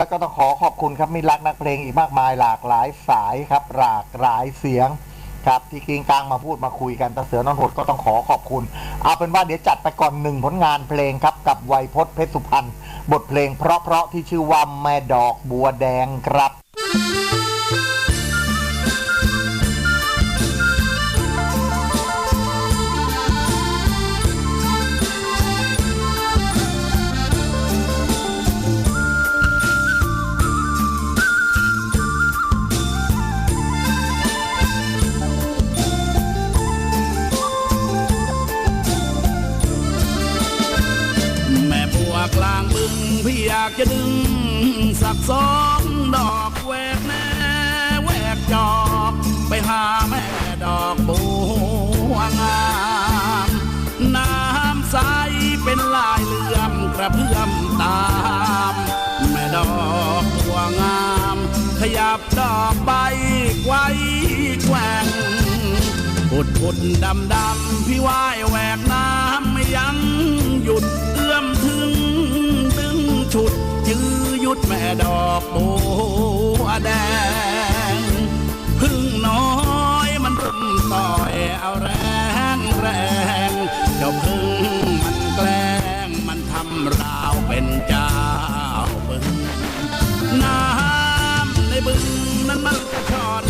แล้วก็ต้องขอขอบคุณครับมีรักนักเพลงอีกมากมายหลากหลายสายครับหลากหลายเสียงครับที่กิงกลางมาพูดมาคุยกันตะเสือนอนหดก็ต้องขอขอบคุณ เอาเป็นว่าเดี๋ยวจัดไปก่อนหนึ่งผลงานเพลงครับกับไวยพจน์เพชรสุพรรณบทเพลงเพราะๆที่ชื่อว่าแม่ดอกบัวแดงครับ อยากจะดึงสักสองดอกแหวกแน่แหวกจอก ไปหาแม่ดอกบัวงามน้ำใสเป็นลายเลื่อมกระเพื่อมตาม แม่ดอกบัวงาม ขยับดอกใบไว้แกว่งพุดพุดดำดำพี่ว่ายแหวกน้ำไม่ยั้งหยุด เอาแรงแรงเจ้าพึ่งมันแกล้งมันทำราวเป็นเจ้าบึงน้ำในบึงนั้นมันกระชอน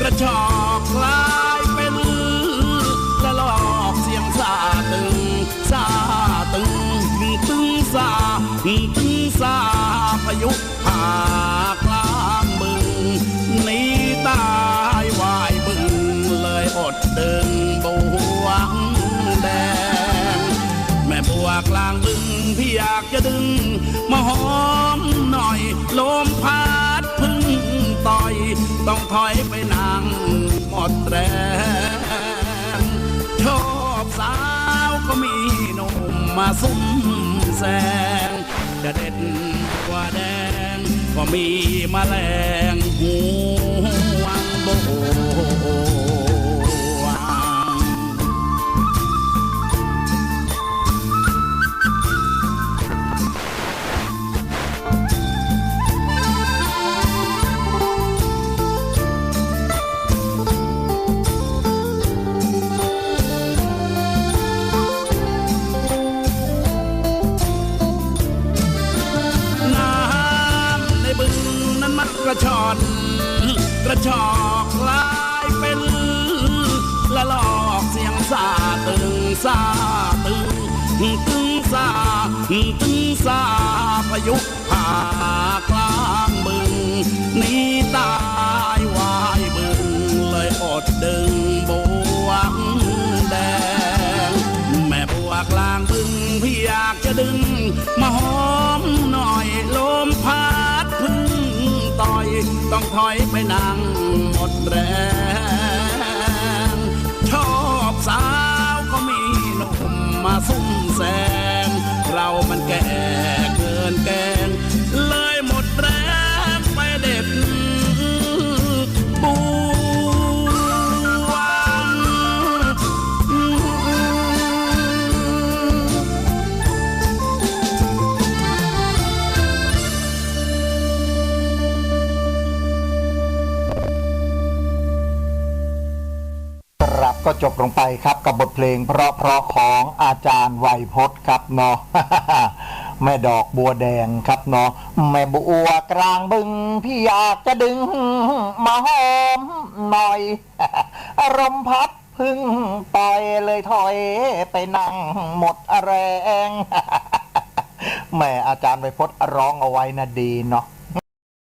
กระชอกคลายเป็นละลอกเสียงซาตึงซาตึงตึงซาตึงซาพายุผ่าก อยากจะดึงมาหอมหน่อยลมพัดพึ่งต่อย ต้องถอยไปนั่งหมดแรงชอบสาวก็มีหนุ่มมาซุ่มแซงจะเด็ดกว่าแดง ก็มีมแมลงหูวังโบ กระชอกคลายเป็นละลอกเสียงซาตึงซาตึงตึงซาตึงซาพายุผ่ากลางบึงหนีตายวายบึงเลยอดดึง ต้องถอยไปนั่งหมดแรง ก็จบลงไปครับกับบทเพลงเพราะเพราะๆของอาจารย์ไวยพจน์ครับเนาะแม่ดอกบัวแดงครับเนาะแม่บัวกลางบึง พี่อยากจะดึง มาหอมหน่อยอารมณ์พัดพึ่งปล่อยเลยถอยไปนั่งหมดแรงแม่อาจารย์ไวยพจน์ร้องเอาไว้นะดีเนาะ